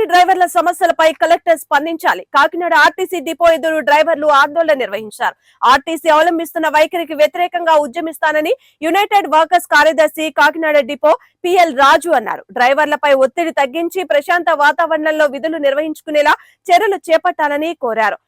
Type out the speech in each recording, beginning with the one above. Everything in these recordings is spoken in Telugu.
ఆర్టీసీ డ్రైవర్ల సమస్యలపై కలెక్టర్ స్పందించాలి. కాకినాడ ఆర్టీసీ డిపో ఎదురు డ్రైవర్లు ఆందోళన నిర్వహించారు. ఆర్టీసీ అవలంబిస్తున్న వైఖరికి వ్యతిరేకంగా ఉద్యమిస్తానని యునైటెడ్ వర్కర్స్ కార్యదర్శి కాకినాడ డిపో పిఎల్ రాజు అన్నారు. డ్రైవర్లపై ఒత్తిడి తగ్గించి ప్రశాంత వాతావరణంలో విధులు నిర్వహించుకునేలా చర్యలు చేపట్టాలని కోరారు.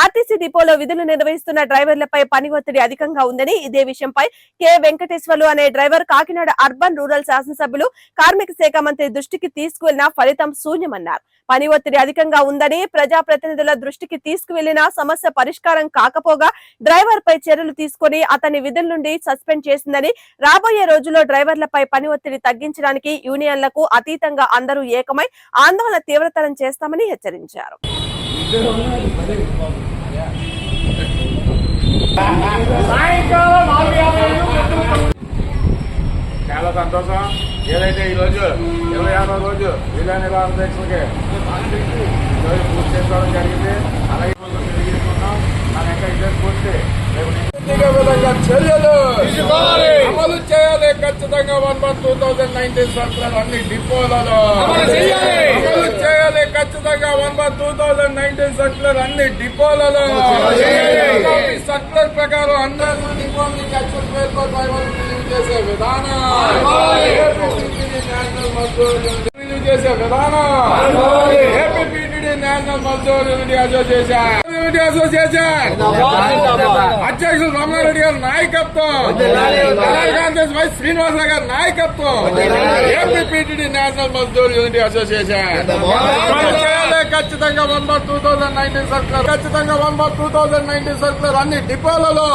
ఆర్టీసీ డిపోలో విధులు నిర్వహిస్తున్న డ్రైవర్లపై పని ఒత్తిడి అధికంగా ఉందని ఇదే విషయంపై కె. వెంకటేశ్వర్లు అనే డ్రైవర్ కాకినాడ అర్బన్ రూరల్ శాసనసభ్యులు కార్మిక శాఖ మంత్రి దృష్టికి తీసుకువెళ్ళిన ఫలితం శూన్యమన్నారు. పని ఒత్తిడి అధికంగా ఉందని ప్రజాప్రతినిధుల దృష్టికి తీసుకువెళ్ళిన సమస్య పరిష్కారం కాకపోగా డ్రైవర్ పై చర్యలు తీసుకుని అతని విధుల నుండి సస్పెండ్ చేసిందని రాబోయే రోజుల్లో డ్రైవర్లపై పని ఒత్తిడి తగ్గించడానికి యూనియన్లకు అతీతంగా అందరూ ఏకమై ఆందోళన తీవ్రతరం చేస్తామని హెచ్చరించారు. చాలా సంతోషం. ఏదైతే ఈ రోజు ఇరవై ఆరో రోజు విధాన అధ్యక్షులకి ఈరోజు పూర్తి చేసుకోవడం జరిగింది. అలాగే తిరిగి తెలియజేసుకున్నాం మన ఇద్దరు పూర్తి రేపు విధంగా చర్యలు. అమలు చేయాలి. ఖచ్చితంగా వన్ టూ థౌజండ్ నైన్టీన్ అన్ని డిపోలలో. అమలు చేయాలి. ఖచ్చితంగా one two thousand nineteen circular అన్ని డిపోలలో. సర్కులర్ ప్రకారం అందరూ చేసే విధానం. చేసే విధానం. APPTD National Mazdoor Unity Association Unity Association. అధ్యక్షులు రమణారెడ్డి గారి నాయకత్వం. కాంగ్రెస్ వైస్ శ్రీనివాసరావు గారి నాయకత్వం. APPTD National Mazdoor Unity Association. ఖచ్చితంగా one bar two thousand nineteen circular ఖచ్చితంగా one bar two thousand nineteen circular అన్ని డిపోలలో.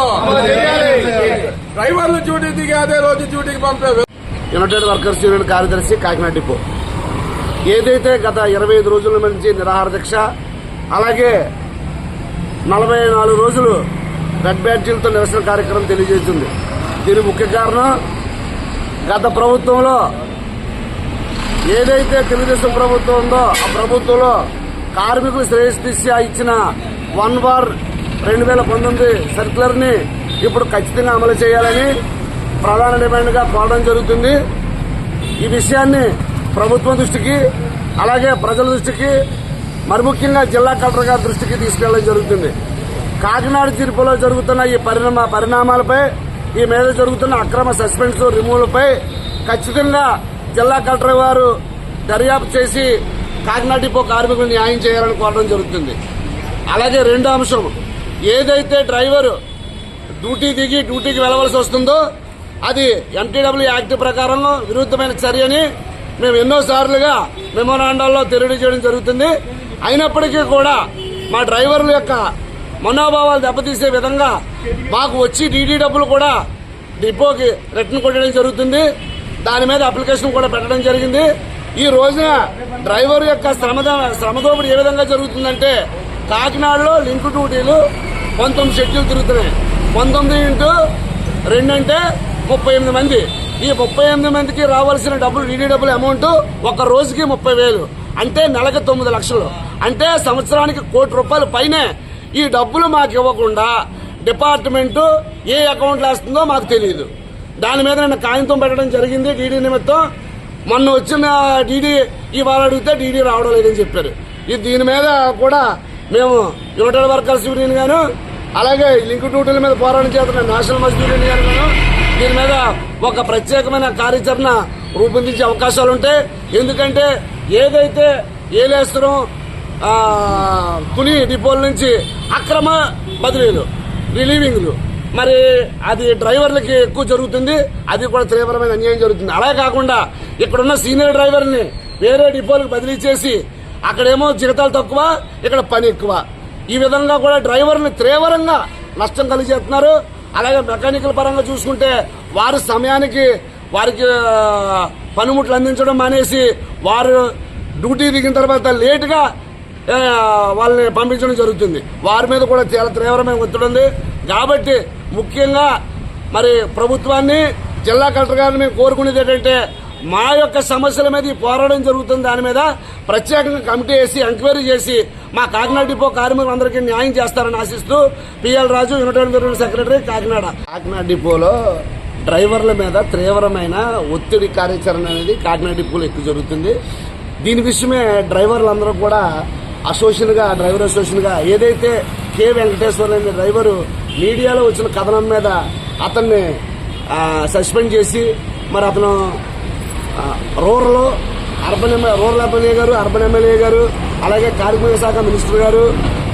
డ్రైవర్లు డ్యూటీ దిగి అదే రోజు డ్యూటీకి పంపే యునైటెడ్ వర్కర్స్ యూనియన్ కార్యదర్శి కాకినాడ డిపో. ఏదైతే గత ఇరవై ఐదు రోజుల నుంచి నిరాహార దీక్ష అలాగే నలభై నాలుగు రోజులు రెడ్ బ్యాడ్జీలతో నిరసన కార్యక్రమం తెలియజేస్తుంది దీని ముఖ్య కారణం గత ప్రభుత్వంలో ఏదైతే తెలుగుదేశం ప్రభుత్వం ఉందో ఆ ప్రభుత్వంలో కార్మికులు శ్రేయస్దిశ ఇచ్చిన వన్ బార్ రెండు వేల పంతొమ్మిది సర్క్యులర్ని ఇప్పుడు ఖచ్చితంగా అమలు చేయాలని ప్రధాన డిమాండ్గా కోరడం జరుగుతుంది. ఈ విషయాన్ని ప్రభుత్వం దృష్టికి అలాగే ప్రజల దృష్టికి మరి ముఖ్యంగా జిల్లా కలెక్టర్ గారి దృష్టికి తీసుకెళ్ళడం జరుగుతుంది. కాకినాడ తీర్పులో జరుగుతున్న ఈ పరిణామ పరిణామాలపై ఈ మీద జరుగుతున్న అక్రమ సస్పెన్స్ రిమూవల్పై ఖచ్చితంగా జిల్లా కలెక్టర్ వారు దర్యాప్తు చేసి కాకినాడ డిపో కార్మికులు న్యాయం చేయాలని కోరడం జరుగుతుంది. అలాగే రెండో అంశం ఏదైతే డ్రైవర్ డ్యూటీ దిగి డ్యూటీకి వెళ్ళవలసి వస్తుందో అది ఎంటీడబ్ల్యూ యాక్ట్ ప్రకారం విరుద్ధమైన చర్యని మేము ఎన్నోసార్లుగా మెమోరాండాల్లో తెలియజేయడం జరుగుతుంది. అయినప్పటికీ కూడా మా డ్రైవర్ల యొక్క మనోభావాలు దెబ్బతీసే విధంగా మాకు వచ్చి డీడీ డబ్బులు కూడా డిపోకి రిటర్న్ కొట్టడం జరుగుతుంది. దాని మీద అప్లికేషన్ కూడా పెట్టడం జరిగింది. ఈ రోజున డ్రైవర్ యొక్క శ్రమ శ్రమదోపిడి ఏ విధంగా జరుగుతుందంటే కాకినాడలో లింక్ డ్యూటీలు పంతొమ్మిది షెడ్యూల్ తిరుగుతున్నాయి. పంతొమ్మిది ఇంటూ రెండు అంటే ముప్పై ఎనిమిది మంది. ఈ ముప్పై ఎనిమిది మందికి రావాల్సిన డబ్బులు డీడీ డబ్బులు అమౌంట్ ఒక రోజుకి ముప్పై వేలు. అంటే నెలకు తొమ్మిది లక్షలు. అంటే సంవత్సరానికి కోటి రూపాయల పైనే ఈ డబ్బులు మాకు ఇవ్వకుండా డిపార్ట్మెంటు ఏ అకౌంట్లో వేస్తుందో మాకు తెలియదు దాని మీద నేను కాగితం పెట్టడం జరిగింది డీడీ నిమిత్తం. మొన్న వచ్చిన డీడీ ఇవాళ అడిగితే డీడీ రావడం లేదని చెప్పారు. ఇది దీని మీద కూడా మేము యునైటెడ్ వర్కర్స్ యూనియన్ గాను అలాగే లింక్ డ్యూటీల మీద పోరాటం చేస్తున్న నేషనల్ మజ్దూర్ యూనియన్ గాను దీని మీద ఒక ప్రత్యేకమైన కార్యాచరణ రూపొందించే అవకాశాలు ఉంటాయి ఎందుకంటే ఏదైతే ఏలేస్తరం ఆ, తుని డిపోల నుంచి అక్రమ బదిలీలు రిలీవింగ్లు. మరి అది డ్రైవర్లకి ఎక్కువ జరుగుతుంది అది కూడా తీవ్రమైన అన్యాయం జరుగుతుంది. అలా కాకుండా ఇక్కడున్న సీనియర్ డ్రైవర్ని వేరే డిపోలకు బదిలీ చేసి అక్కడేమో జీతాలు తక్కువ ఇక్కడ పని ఎక్కువ. ఈ విధంగా కూడా డ్రైవర్ని తీవ్రంగా నష్టం కలిగేస్తున్నారు. అలాగే మెకానికల్ పరంగా చూసుకుంటే వారు సమయానికి వారికి పనిముట్లు అందించడం మానేసి వారు డ్యూటీ దిగిన తర్వాత లేటుగా వాళ్ళని పంపించడం జరుగుతుంది. వారి మీద కూడా చాలా తీవ్రమైన ఒత్తిడి ఉంది. కాబట్టి ముఖ్యంగా మరి ప్రభుత్వాన్ని జిల్లా కలెక్టర్ గారిని మేము కోరుకునేది ఏంటంటే మా యొక్క సమస్యల మీద ఈ పోరాటం జరుగుతుంది. దాని మీద ప్రత్యేకంగా కమిటీ వేసి ఎంక్వైరీ చేసి మా కాకినాడ డిపో కార్మికులందరికీ న్యాయం చేస్తారని ఆశిస్తూ PL Raju united secretary Kakinada. Kakinada డిపోలో డ్రైవర్ల మీద తీవ్రమైన ఒత్తిడి కార్యాచరణ అనేది కాకినాడ డిపోలో ఎక్కువ జరుగుతుంది. దీని విషయమే డ్రైవర్లందరూ కూడా అసోసియేషన్గా డ్రైవర్ అసోసియేషన్గా ఏదైతే కె. వెంకటేశ్వర అనే డ్రైవరు మీడియాలో వచ్చిన కథనం మీద అతన్ని సస్పెండ్ చేసి మరి అతను ఆ, రూరల్ అర్బన్ ఎమ్మె- రూరల్ ఎమ్మెల్యే గారు అర్బన్ ఎమ్మెల్యే గారు అలాగే కార్మిక శాఖ మినిస్టర్ గారు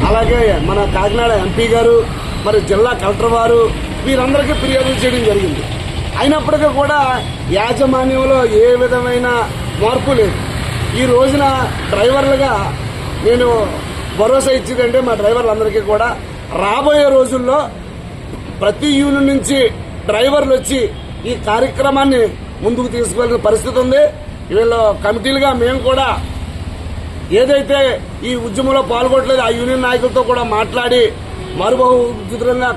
అలాగే మన కాకినాడ ఎంపీ గారు మరి జిల్లా కలెక్టర్ వారు వీరందరికీ ఫిర్యాదులు చేయడం జరిగింది. అయినప్పటికీ కూడా యాజమాన్యంలో ఏ విధమైన మార్పు లేదు. ఈ రోజున డ్రైవర్లుగా నేను భరోసా ఇచ్చిందంటే మా డ్రైవర్లందరికీ కూడా. రాబోయే రోజుల్లో ప్రతి యూనియన్ నుంచి డ్రైవర్లు వచ్చి ఈ కార్యక్రమాన్ని ముందుకు తీసుకువెళ్ళిన పరిస్థితి ఉంది. వీళ్ళు కమిటీలుగా మేము కూడా ఏదైతే ఈ ఉద్యమంలో పాల్గొనట్లేదు ఆ యూనియన్ నాయకులతో కూడా మాట్లాడి మరుబహు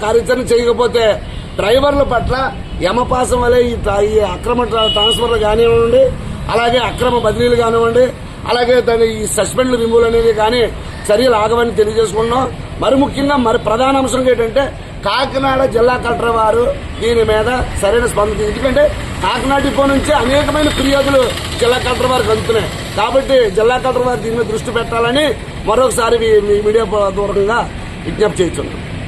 కార్యాచరణ చేయకపోతే డ్రైవర్ల పట్ల యమపాసం వలె ఈ అక్రమ ట్రాన్స్ఫర్లు కానివ్వండి అలాగే అక్రమ బదిలీలు కానివ్వండి అలాగే దాని ఈ సస్పెండ్ రిమూవల్ అనేది కానీ చర్యలు ఆగవని తెలియజేసుకున్నాం. మరి ముఖ్యంగా మరి ప్రధాన అంశం ఏంటంటే కాకినాడ జిల్లా కలెక్టర్ వారు దీని మీద సరైన స్పందన ఎందుకంటే కాకినాడ డిపో నుంచి అనేకమైన ఫిర్యాదులు జిల్లా కలెక్టర్ వారికి అందుతున్నాయి. కాబట్టి జిల్లా కలెక్టర్ వారు దీని మీద దృష్టి పెట్టాలని మరొకసారి మీ- మీడియా పూర్వకంగా విజ్ఞప్తి చేస్తున్నాం.